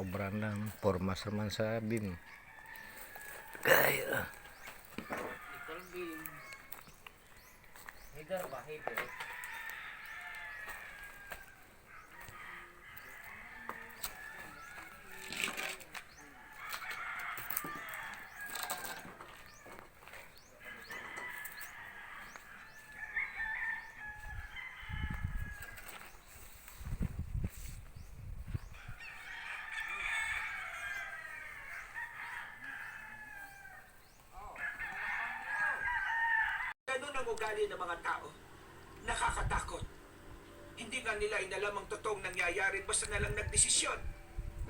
Obra ng formas naman sa BIM. Kaya. Little bean. Header ba? Header. Ganun ang ugali ng mga tao. Nakakatakot. Hindi nga nila inalam ang totoong nangyayari basta na lang nagdesisyon.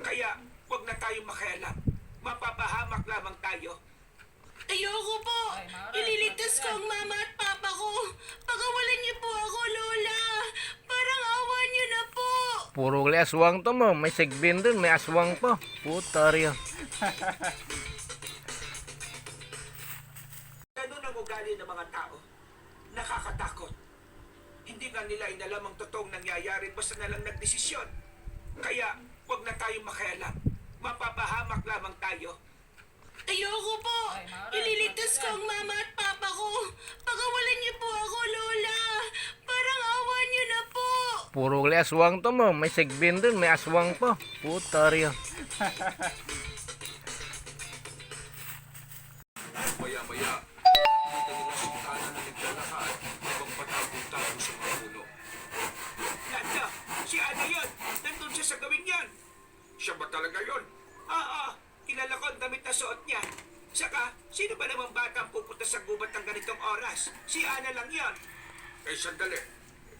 Kaya, huwag na tayong makialam. Mapapahamak lamang tayo. Ayoko po! Ililigtas ko ang mama at papa ko! Pagawalan niyo po ako, Lola! Parang awa niyo na po! Puro gali aswang to mo. May segbin dun. May aswang pa. Puta rin. Ganun ang ugali ng mga tao. Nga nila inalam ang totoong nangyayari basta na lang nagdesisyon. Kaya, huwag na tayong makialam. Mapapahamak lamang tayo. Ayoko po! Ay, Ililigtas ko ang mama at papa ko! Pagawalan niyo po ako, Lola! Parang awa niyo na po! Puro gali aswang to mo. May segbin dun. May aswang pa. Puta rin. Maya-maya, kita nila si Tana na siya sa gawin yan! Siya ba talaga yun? Oo, kilala ko ang damit na suot niya. Saka, sino ba namang bata ang pupunta sa gubat ng ganitong oras? Si Ana lang yon. Eh, sandali.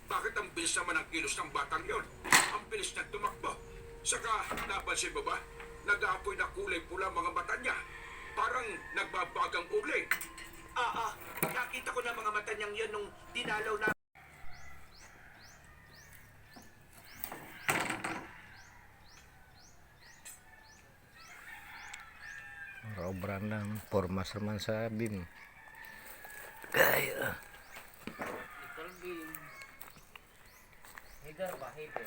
Bakit ang bilis naman ang kilos ng batang yon? Ang bilis na tumakbo. Saka, napansin mo ba? Nag-aapoy na kulay pula ang mga mata niya. Parang nagbabagang uli. Oo, nakita ko na mga mata niyang yun nung dinalaw na... Obra ng formas naman sa BIM. Kaya. Little bean. Header ba? Header.